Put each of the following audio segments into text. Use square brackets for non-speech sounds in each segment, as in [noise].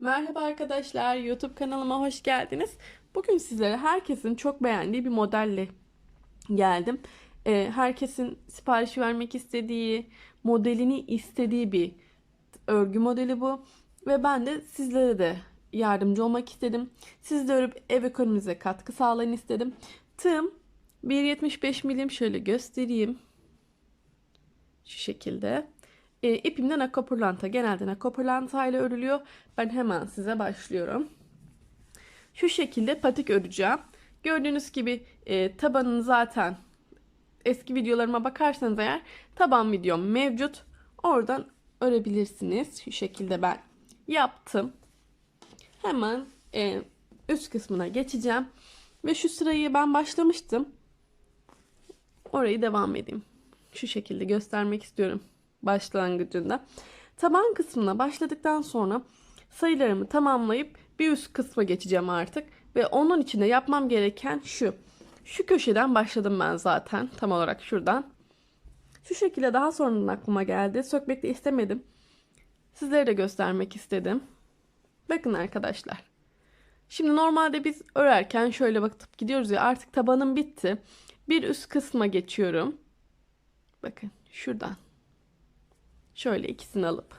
Merhaba arkadaşlar, YouTube kanalıma hoş geldiniz. Bugün sizlere herkesin çok beğendiği bir modelle geldim. Ee, herkesin sipariş vermek istediği, modelini istediği bir örgü modeli bu. Ve ben de sizlere de yardımcı olmak istedim. Siz de örüp ev ekonominize katkı sağlayın istedim. Tığım 1.75 milim şöyle göstereyim. Şu şekilde. E, ipimden akopurlanta. Genelde akopurlanta ile örülüyor. Ben hemen size başlıyorum. Şu şekilde patik öreceğim. Gördüğünüz gibi e, tabanını zaten eski videolarıma bakarsanız eğer taban videom mevcut. Oradan örebilirsiniz. Şu şekilde ben yaptım. Hemen e, üst kısmına geçeceğim. Ve şu sırayı ben başlamıştım. Orayı devam edeyim. Şu şekilde göstermek istiyorum başlangıcında. Taban kısmına başladıktan sonra sayılarımı tamamlayıp bir üst kısma geçeceğim artık. Ve onun içinde yapmam gereken şu. Şu köşeden başladım ben zaten tam olarak şuradan. Şu şekilde daha sonradan aklıma geldi. Sökmek de istemedim. Sizlere de göstermek istedim. Bakın arkadaşlar. Şimdi normalde biz örerken şöyle bakıp gidiyoruz ya artık tabanım bitti. Bir üst kısma geçiyorum. Bakın şuradan. Şöyle ikisini alıp.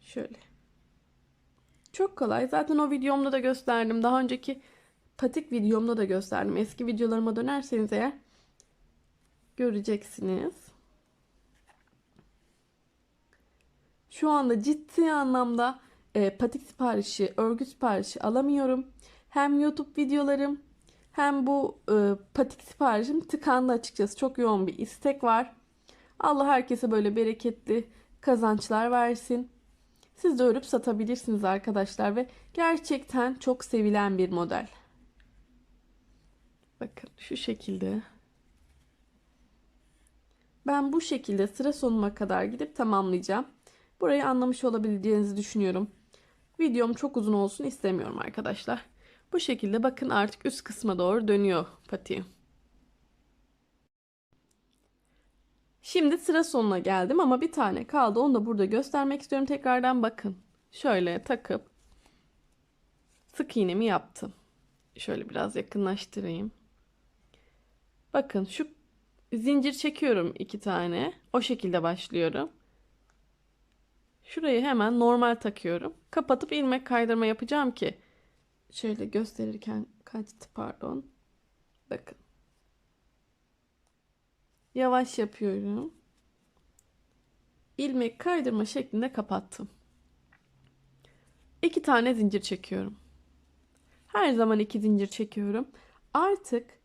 Şöyle. Çok kolay. Zaten o videomda da gösterdim. Daha önceki patik videomda da gösterdim. Eski videolarıma dönerseniz eğer göreceksiniz. Şu anda ciddi anlamda e, patik siparişi, örgü siparişi alamıyorum. Hem YouTube videolarım hem bu e, patik siparişim tıkandı açıkçası. Çok yoğun bir istek var. Allah herkese böyle bereketli kazançlar versin. Siz de örüp satabilirsiniz arkadaşlar ve gerçekten çok sevilen bir model. Bakın şu şekilde. Ben bu şekilde sıra sonuna kadar gidip tamamlayacağım. Burayı anlamış olabileceğinizi düşünüyorum. Videom çok uzun olsun istemiyorum arkadaşlar. Bu şekilde bakın artık üst kısma doğru dönüyor patiğim. Şimdi sıra sonuna geldim ama bir tane kaldı. Onu da burada göstermek istiyorum. Tekrardan bakın. Şöyle takıp sık iğnemi yaptım. Şöyle biraz yakınlaştırayım. Bakın şu zincir çekiyorum iki tane. O şekilde başlıyorum. Şurayı hemen normal takıyorum. Kapatıp ilmek kaydırma yapacağım ki şöyle gösterirken kaçtı pardon. Bakın. Yavaş yapıyorum. İlmek kaydırma şeklinde kapattım. İki tane zincir çekiyorum. Her zaman iki zincir çekiyorum. Artık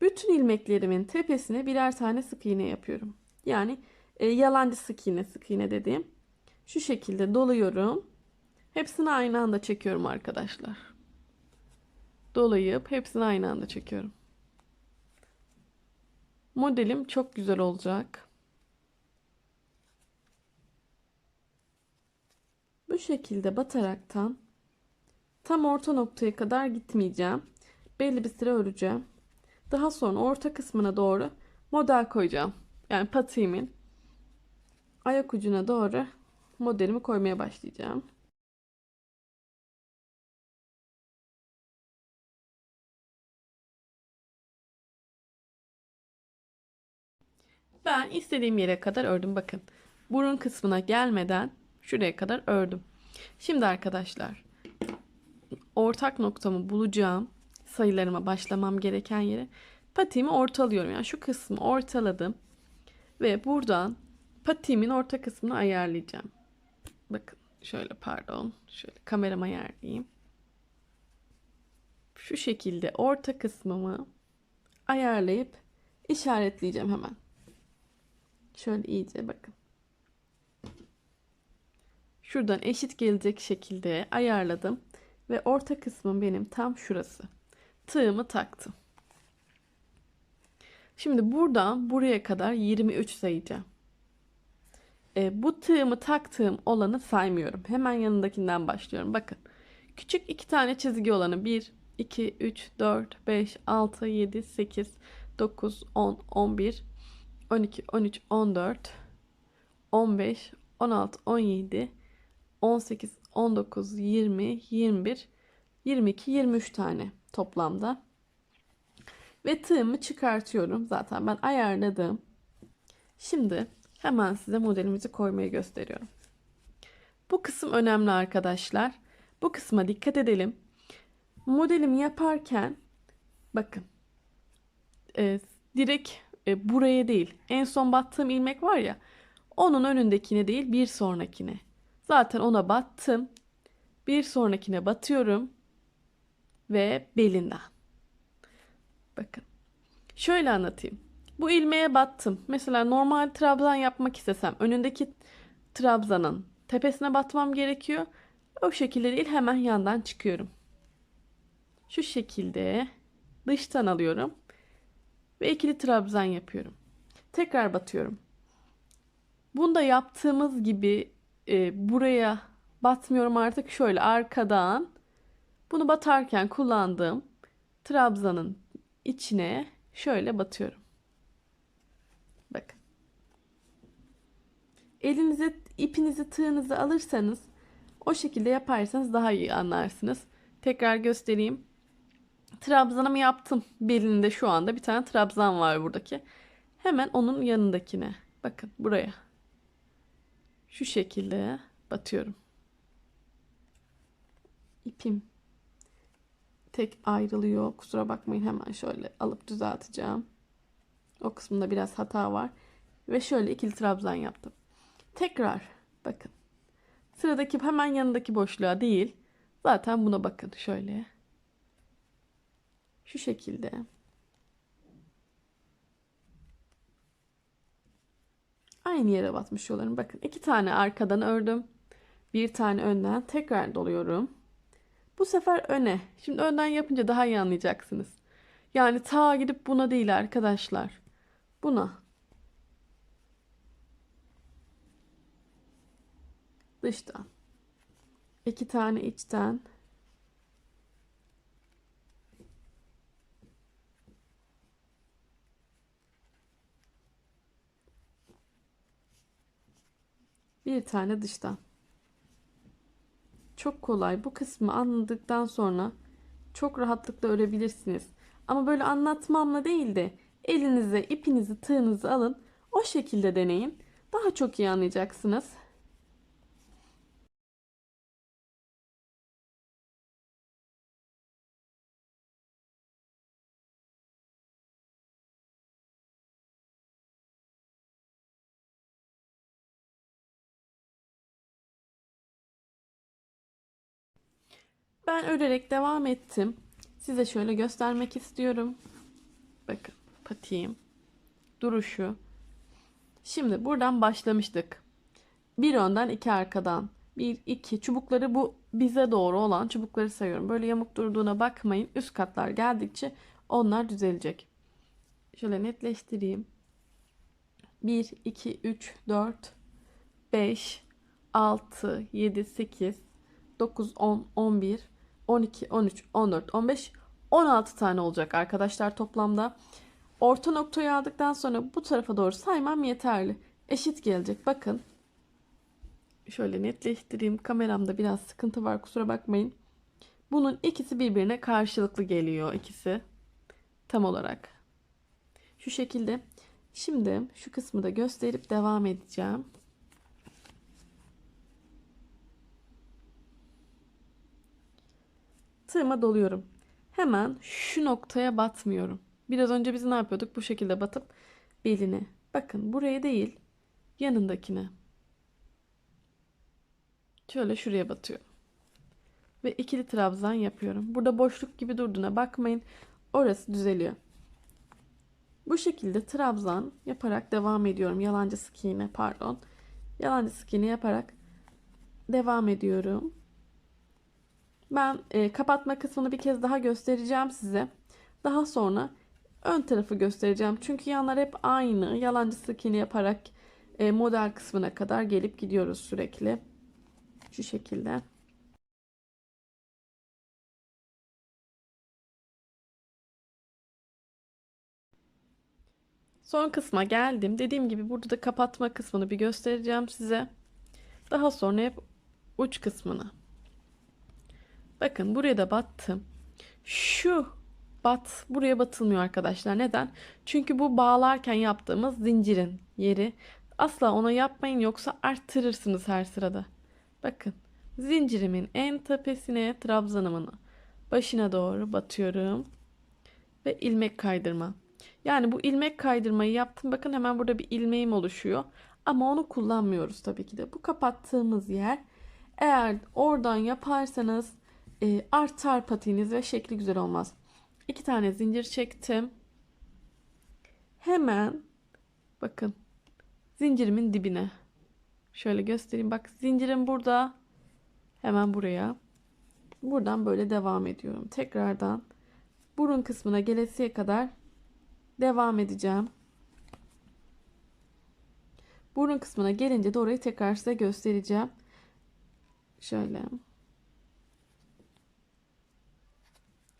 bütün ilmeklerimin tepesine birer tane sık iğne yapıyorum. Yani e, yalancı sık iğne, sık iğne dediğim. Şu şekilde doluyorum. Hepsini aynı anda çekiyorum arkadaşlar. Dolayıp hepsini aynı anda çekiyorum. Modelim çok güzel olacak. Bu şekilde bataraktan tam orta noktaya kadar gitmeyeceğim. Belli bir süre öreceğim. Daha sonra orta kısmına doğru model koyacağım. Yani patiğimin ayak ucuna doğru modelimi koymaya başlayacağım. Ben istediğim yere kadar ördüm. Bakın burun kısmına gelmeden şuraya kadar ördüm. Şimdi arkadaşlar ortak noktamı bulacağım. Sayılarıma başlamam gereken yere patiğimi ortalıyorum. Yani şu kısmı ortaladım. Ve buradan patiğimin orta kısmını ayarlayacağım. Bakın şöyle pardon. Şöyle kamerama ayarlayayım. Şu şekilde orta kısmımı ayarlayıp işaretleyeceğim hemen. Şöyle iyice bakın. Şuradan eşit gelecek şekilde ayarladım. Ve orta kısmım benim tam şurası. Tığımı taktım. Şimdi buradan buraya kadar 23 sayacağım. E, bu tığımı taktığım olanı saymıyorum. Hemen yanındakinden başlıyorum. Bakın. Küçük iki tane çizgi olanı 1, 2, 3, 4, 5, 6, 7, 8, 9, 10, 11, 12, 13, 14, 15, 16, 17, 18, 19, 20, 21, 22, 23 tane toplamda. Ve tığımı çıkartıyorum. Zaten ben ayarladım. Şimdi hemen size modelimizi koymayı gösteriyorum. Bu kısım önemli arkadaşlar. Bu kısma dikkat edelim. Modelimi yaparken bakın e, direkt e, buraya değil en son battığım ilmek var ya onun önündekine değil bir sonrakine. Zaten ona battım. Bir sonrakine batıyorum ve belinden. Bakın. Şöyle anlatayım. Bu ilmeğe battım. Mesela normal trabzan yapmak istesem önündeki trabzanın tepesine batmam gerekiyor. O şekilde değil hemen yandan çıkıyorum. Şu şekilde dıştan alıyorum ve ikili trabzan yapıyorum. Tekrar batıyorum. Bunda yaptığımız gibi e, buraya batmıyorum artık şöyle arkadan bunu batarken kullandığım trabzanın içine şöyle batıyorum. Bakın. Elinize ipinizi tığınızı alırsanız o şekilde yaparsanız daha iyi anlarsınız. Tekrar göstereyim. Trabzanımı yaptım. Belinde şu anda bir tane trabzan var buradaki. Hemen onun yanındakine. Bakın buraya. Şu şekilde batıyorum. İpim tek ayrılıyor. Kusura bakmayın hemen şöyle alıp düzelteceğim. O kısmında biraz hata var. Ve şöyle ikili trabzan yaptım. Tekrar bakın. Sıradaki hemen yanındaki boşluğa değil. Zaten buna bakın şöyle. Şu şekilde. Aynı yere batmış yollarım. Bakın iki tane arkadan ördüm. Bir tane önden tekrar doluyorum. Bu sefer öne. Şimdi önden yapınca daha iyi anlayacaksınız. Yani ta gidip buna değil arkadaşlar. Buna. Dıştan. İki tane içten. Bir tane dıştan. Çok kolay. Bu kısmı anladıktan sonra çok rahatlıkla örebilirsiniz. Ama böyle anlatmamla değil de elinize ipinizi tığınızı alın. O şekilde deneyin. Daha çok iyi anlayacaksınız. Ben örerek devam ettim. Size şöyle göstermek istiyorum. Bakın patiğim. Duruşu. Şimdi buradan başlamıştık. Bir önden iki arkadan. Bir iki çubukları bu bize doğru olan çubukları sayıyorum. Böyle yamuk durduğuna bakmayın. Üst katlar geldikçe onlar düzelecek. Şöyle netleştireyim. 1, 2, 3, 4, 5, 6, 7, 8, 9, 10, 11, 12, 13, 14, 15, 16 tane olacak arkadaşlar toplamda. Orta noktayı aldıktan sonra bu tarafa doğru saymam yeterli. Eşit gelecek. Bakın. Şöyle netleştireyim. Kameramda biraz sıkıntı var. Kusura bakmayın. Bunun ikisi birbirine karşılıklı geliyor. ikisi. Tam olarak. Şu şekilde. Şimdi şu kısmı da gösterip devam edeceğim. Tığıma doluyorum. Hemen şu noktaya batmıyorum. Biraz önce biz ne yapıyorduk? Bu şekilde batıp beline. Bakın buraya değil yanındakine. Şöyle şuraya batıyorum. Ve ikili trabzan yapıyorum. Burada boşluk gibi durduğuna bakmayın. Orası düzeliyor. Bu şekilde trabzan yaparak devam ediyorum. Yalancı sık iğne pardon. Yalancı sık iğne yaparak devam ediyorum. Ben e, kapatma kısmını bir kez daha göstereceğim size. Daha sonra ön tarafı göstereceğim. Çünkü yanlar hep aynı. Yalancı sık iğne yaparak e, model kısmına kadar gelip gidiyoruz sürekli. Şu şekilde. Son kısma geldim. Dediğim gibi burada da kapatma kısmını bir göstereceğim size. Daha sonra hep uç kısmını. Bakın buraya da battım. Şu bat buraya batılmıyor arkadaşlar. Neden? Çünkü bu bağlarken yaptığımız zincirin yeri. Asla ona yapmayın yoksa arttırırsınız her sırada. Bakın zincirimin en tepesine trabzanımın başına doğru batıyorum. Ve ilmek kaydırma. Yani bu ilmek kaydırmayı yaptım. Bakın hemen burada bir ilmeğim oluşuyor. Ama onu kullanmıyoruz tabii ki de. Bu kapattığımız yer eğer oradan yaparsanız e, artar patiğiniz ve şekli güzel olmaz. İki tane zincir çektim. Hemen bakın zincirimin dibine. Şöyle göstereyim. Bak zincirim burada. Hemen buraya. Buradan böyle devam ediyorum. Tekrardan burun kısmına gelesiye kadar devam edeceğim. Burun kısmına gelince de orayı tekrar size göstereceğim. Şöyle.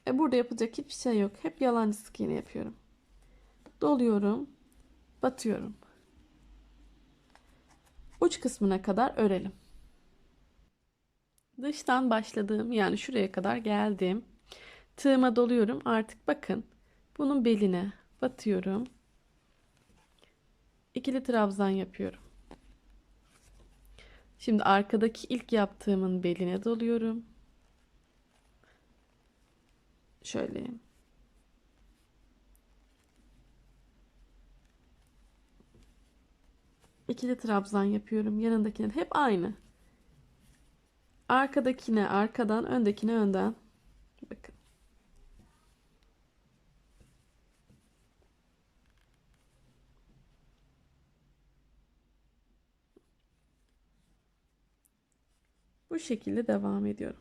E burada yapacak hiçbir şey yok. Hep yalancı sık iğne yapıyorum. Doluyorum. Batıyorum. Uç kısmına kadar örelim. Dıştan başladığım yani şuraya kadar geldim. Tığıma doluyorum. Artık bakın bunun beline batıyorum. İkili trabzan yapıyorum. Şimdi arkadaki ilk yaptığımın beline doluyorum. Şöyle. İkili trabzan yapıyorum. Yanındakine hep aynı. Arkadakine arkadan, öndekine önden. Bakın. Bu şekilde devam ediyorum.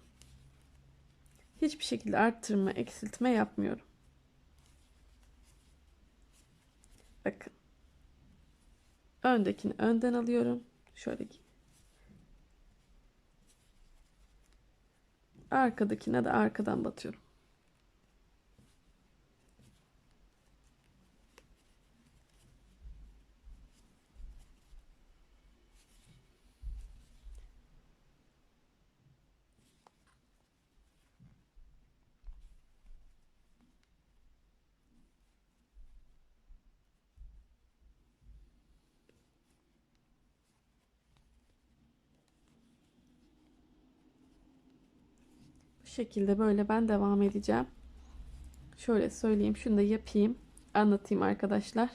Hiçbir şekilde arttırma, eksiltme yapmıyorum. Bakın. Öndekini önden alıyorum. Şöyle Arkadakine de arkadan batıyorum. Şekilde böyle ben devam edeceğim. Şöyle söyleyeyim. Şunu da yapayım. Anlatayım arkadaşlar.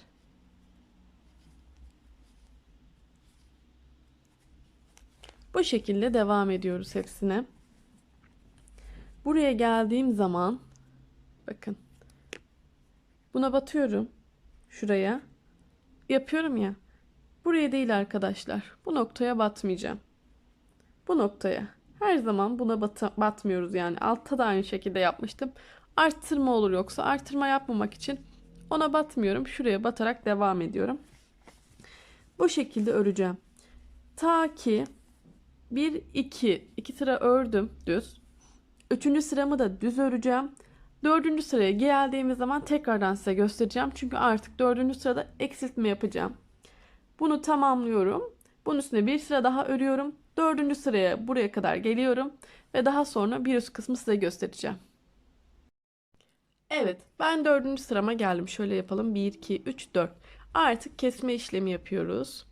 Bu şekilde devam ediyoruz hepsine. Buraya geldiğim zaman bakın buna batıyorum şuraya yapıyorum ya buraya değil arkadaşlar bu noktaya batmayacağım bu noktaya her zaman buna bat batmıyoruz yani. Altta da aynı şekilde yapmıştım. Arttırma olur yoksa arttırma yapmamak için ona batmıyorum. Şuraya batarak devam ediyorum. Bu şekilde öreceğim. Ta ki 1 2 2 sıra ördüm düz. Üçüncü sıramı da düz öreceğim. Dördüncü sıraya geldiğimiz zaman tekrardan size göstereceğim. Çünkü artık dördüncü sırada eksiltme yapacağım. Bunu tamamlıyorum. Bunun üstüne bir sıra daha örüyorum. Dördüncü sıraya buraya kadar geliyorum ve daha sonra bir üst kısmı size göstereceğim. Evet ben dördüncü sırama geldim. Şöyle yapalım. 1, 2, 3, 4. Artık kesme işlemi yapıyoruz.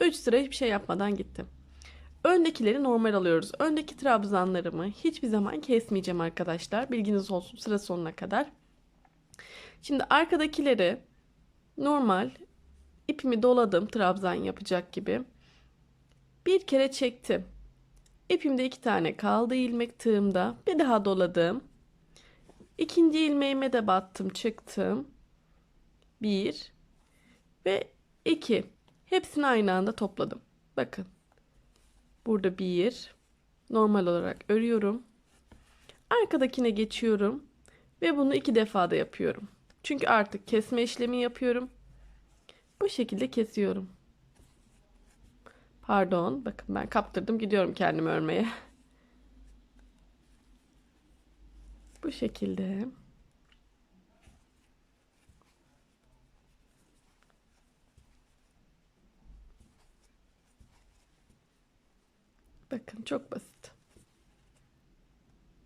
3 sıra hiçbir şey yapmadan gittim. Öndekileri normal alıyoruz. Öndeki trabzanlarımı hiçbir zaman kesmeyeceğim arkadaşlar. Bilginiz olsun sıra sonuna kadar. Şimdi arkadakileri normal ipimi doladım trabzan yapacak gibi. Bir kere çektim. İpimde iki tane kaldı ilmek tığımda. Bir daha doladım. İkinci ilmeğime de battım çıktım. Bir ve iki. Hepsini aynı anda topladım. Bakın. Burada bir. Normal olarak örüyorum. Arkadakine geçiyorum. Ve bunu iki defada yapıyorum. Çünkü artık kesme işlemi yapıyorum. Bu şekilde kesiyorum. Pardon. Bakın ben kaptırdım gidiyorum kendimi örmeye. [laughs] Bu şekilde. Bakın çok basit.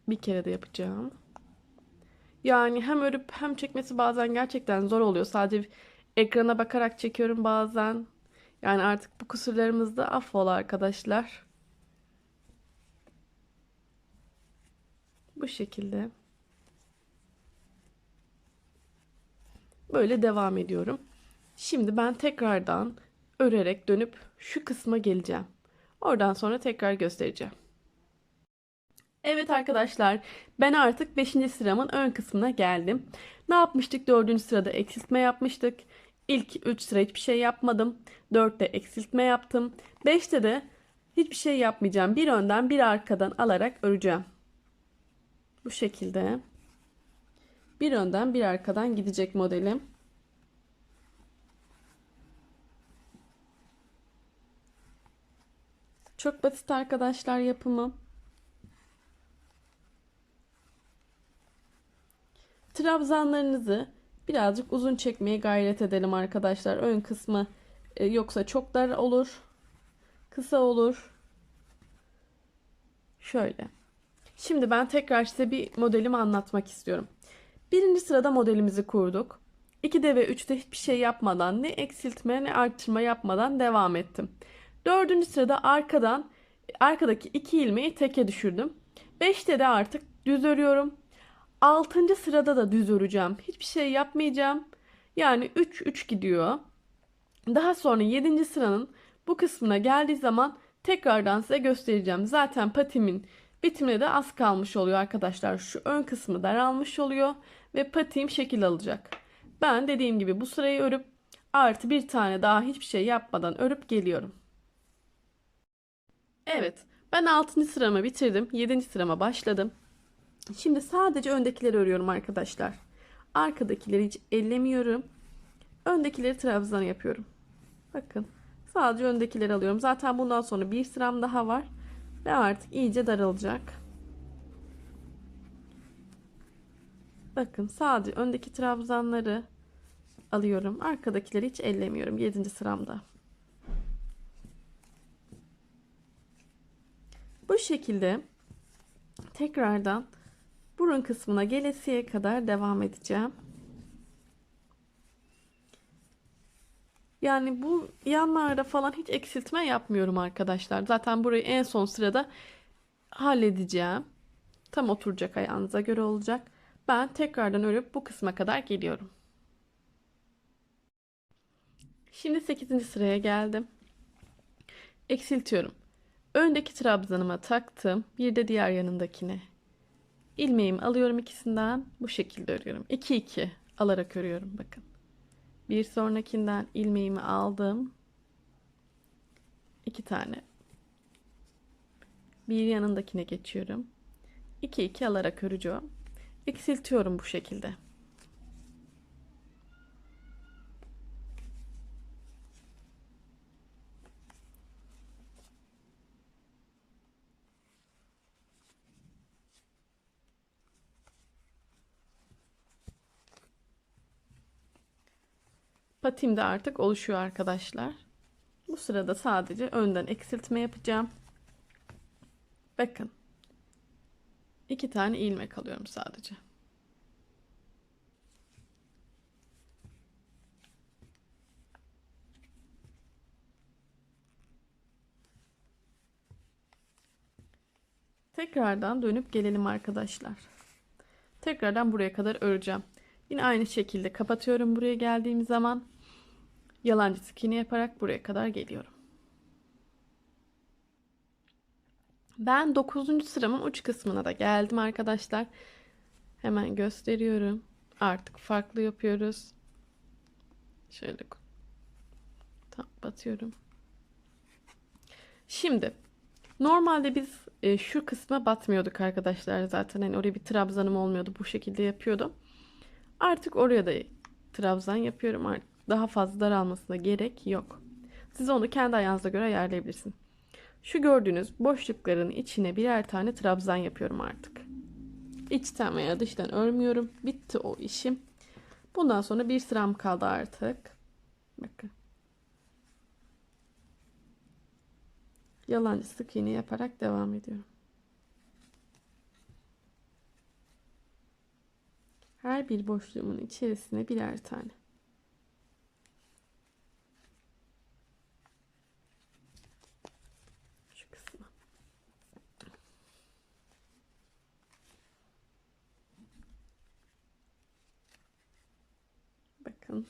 Bir kere de yapacağım. Yani hem örüp hem çekmesi bazen gerçekten zor oluyor. Sadece ekrana bakarak çekiyorum bazen. Yani artık bu kusurlarımız da affola arkadaşlar. Bu şekilde. Böyle devam ediyorum. Şimdi ben tekrardan örerek dönüp şu kısma geleceğim. Oradan sonra tekrar göstereceğim. Evet arkadaşlar ben artık 5. sıramın ön kısmına geldim. Ne yapmıştık? 4. sırada eksiltme yapmıştık. İlk 3 sıra hiçbir şey yapmadım. 4'te eksiltme yaptım. 5'te de hiçbir şey yapmayacağım. Bir önden bir arkadan alarak öreceğim. Bu şekilde. Bir önden bir arkadan gidecek modelim. Çok basit arkadaşlar yapımı. Trabzanlarınızı birazcık uzun çekmeye gayret edelim arkadaşlar. Ön kısmı e, yoksa çok dar olur. Kısa olur. Şöyle. Şimdi ben tekrar size bir modelimi anlatmak istiyorum. Birinci sırada modelimizi kurduk. 2'de ve 3'te hiçbir şey yapmadan ne eksiltme ne arttırma yapmadan devam ettim. Dördüncü sırada arkadan arkadaki iki ilmeği teke düşürdüm. 5'te de artık düz örüyorum. 6. sırada da düz öreceğim. Hiçbir şey yapmayacağım. Yani 3 3 gidiyor. Daha sonra 7. sıranın bu kısmına geldiği zaman tekrardan size göstereceğim. Zaten patimin bitimine de az kalmış oluyor arkadaşlar. Şu ön kısmı daralmış oluyor ve patiğim şekil alacak. Ben dediğim gibi bu sırayı örüp artı bir tane daha hiçbir şey yapmadan örüp geliyorum. Evet, ben 6. sıramı bitirdim. 7. sırama başladım. Şimdi sadece öndekileri örüyorum arkadaşlar. Arkadakileri hiç ellemiyorum. Öndekileri trabzan yapıyorum. Bakın, sadece öndekileri alıyorum. Zaten bundan sonra bir sıram daha var ve artık iyice daralacak. Bakın, sadece öndeki trabzanları alıyorum. Arkadakileri hiç ellemiyorum 7. sıramda. Bu şekilde tekrardan burun kısmına gelesiye kadar devam edeceğim. Yani bu yanlarda falan hiç eksiltme yapmıyorum arkadaşlar. Zaten burayı en son sırada halledeceğim. Tam oturacak ayağınıza göre olacak. Ben tekrardan örüp bu kısma kadar geliyorum. Şimdi 8. sıraya geldim. Eksiltiyorum. Öndeki trabzanıma taktım. Bir de diğer yanındakine. İlmeğimi alıyorum ikisinden. Bu şekilde örüyorum. 2 2 alarak örüyorum bakın. Bir sonrakinden ilmeğimi aldım. iki tane. Bir yanındakine geçiyorum. 2 2 alarak öreceğim. Eksiltiyorum bu şekilde. Patim de artık oluşuyor arkadaşlar. Bu sırada sadece önden eksiltme yapacağım. Bakın. iki tane ilmek alıyorum sadece. Tekrardan dönüp gelelim arkadaşlar. Tekrardan buraya kadar öreceğim. Yine aynı şekilde kapatıyorum buraya geldiğim zaman. Yalancı sık iğne yaparak buraya kadar geliyorum. Ben 9. sıramın uç kısmına da geldim arkadaşlar. Hemen gösteriyorum. Artık farklı yapıyoruz. Şöyle tam batıyorum. Şimdi normalde biz e, şu kısma batmıyorduk arkadaşlar zaten. Hani oraya bir trabzanım olmuyordu. Bu şekilde yapıyordum. Artık oraya da trabzan yapıyorum. Artık daha fazla daralmasına gerek yok. Siz onu kendi ayağınıza göre ayarlayabilirsiniz. Şu gördüğünüz boşlukların içine birer tane trabzan yapıyorum artık. İçten veya dıştan örmüyorum. Bitti o işim. Bundan sonra bir sıram kaldı artık. Bakın. Yalancı sık iğne yaparak devam ediyorum. Her bir boşluğumun içerisine birer tane. Şu kısmı. Bakın.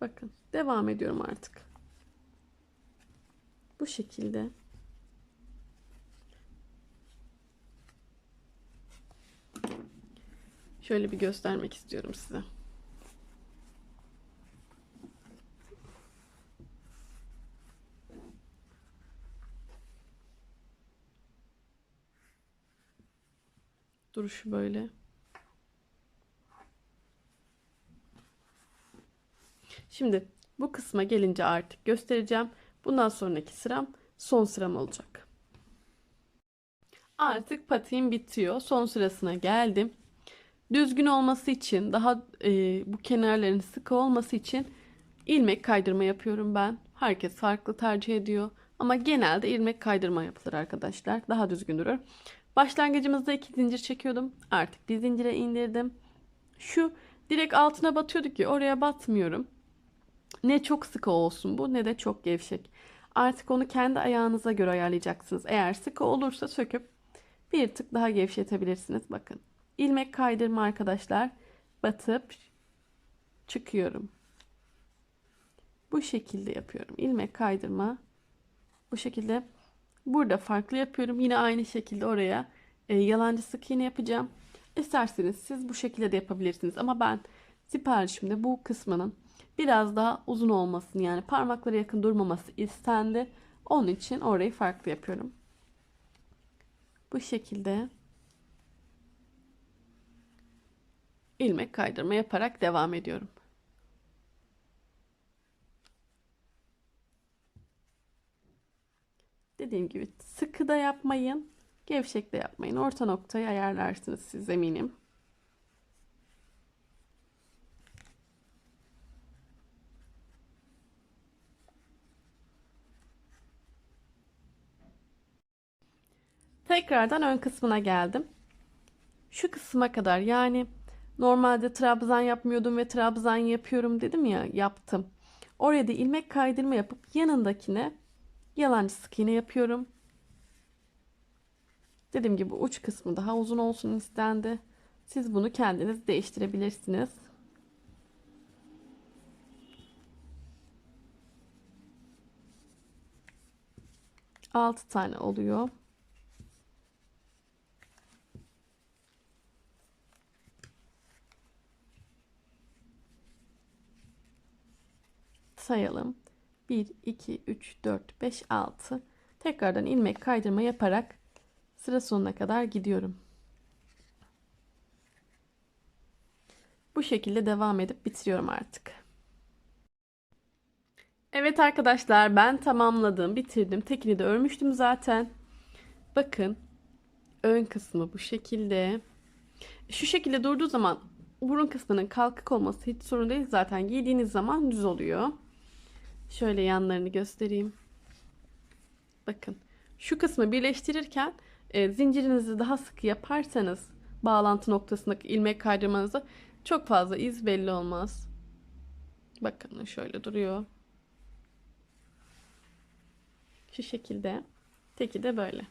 Bakın devam ediyorum artık. Bu şekilde. Şöyle bir göstermek istiyorum size. Duruşu böyle. Şimdi bu kısma gelince artık göstereceğim. Bundan sonraki sıram son sıram olacak. Artık patiğim bitiyor. Son sırasına geldim. Düzgün olması için, daha e, bu kenarların sıkı olması için ilmek kaydırma yapıyorum ben. Herkes farklı tercih ediyor. Ama genelde ilmek kaydırma yapılır arkadaşlar. Daha düzgün durur. Başlangıcımızda iki zincir çekiyordum. Artık bir zincire indirdim. Şu direkt altına batıyorduk ki oraya batmıyorum. Ne çok sıkı olsun bu ne de çok gevşek. Artık onu kendi ayağınıza göre ayarlayacaksınız. Eğer sıkı olursa söküp bir tık daha gevşetebilirsiniz. Bakın. ilmek kaydırma arkadaşlar. Batıp çıkıyorum. Bu şekilde yapıyorum. ilmek kaydırma. Bu şekilde. Burada farklı yapıyorum. Yine aynı şekilde oraya e, yalancı sık iğne yapacağım. İsterseniz siz bu şekilde de yapabilirsiniz. Ama ben siparişimde bu kısmının biraz daha uzun olmasını yani parmaklara yakın durmaması istendi. Onun için orayı farklı yapıyorum. Bu şekilde ilmek kaydırma yaparak devam ediyorum. Dediğim gibi sıkı da yapmayın, gevşek de yapmayın. Orta noktayı ayarlarsınız siz eminim. Tekrardan ön kısmına geldim. Şu kısma kadar yani normalde trabzan yapmıyordum ve trabzan yapıyorum dedim ya yaptım. Oraya da ilmek kaydırma yapıp yanındakine yalancı sık iğne yapıyorum. Dediğim gibi uç kısmı daha uzun olsun istendi. Siz bunu kendiniz değiştirebilirsiniz. Altı tane oluyor. sayalım. 1, 2, 3, 4, 5, 6. Tekrardan ilmek kaydırma yaparak sıra sonuna kadar gidiyorum. Bu şekilde devam edip bitiriyorum artık. Evet arkadaşlar ben tamamladım, bitirdim. Tekini de örmüştüm zaten. Bakın ön kısmı bu şekilde. Şu şekilde durduğu zaman burun kısmının kalkık olması hiç sorun değil. Zaten giydiğiniz zaman düz oluyor. Şöyle yanlarını göstereyim. Bakın şu kısmı birleştirirken e, zincirinizi daha sıkı yaparsanız bağlantı noktasındaki ilmek kaydırmanızda çok fazla iz belli olmaz. Bakın şöyle duruyor. Şu şekilde. Teki de böyle.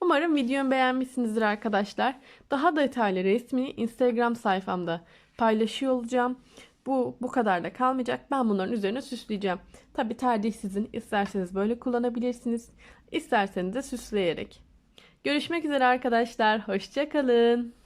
Umarım videomu beğenmişsinizdir arkadaşlar. Daha detaylı resmini Instagram sayfamda paylaşıyor olacağım. Bu bu kadar da kalmayacak. Ben bunların üzerine süsleyeceğim. Tabi tercih sizin. İsterseniz böyle kullanabilirsiniz. İsterseniz de süsleyerek. Görüşmek üzere arkadaşlar. Hoşçakalın.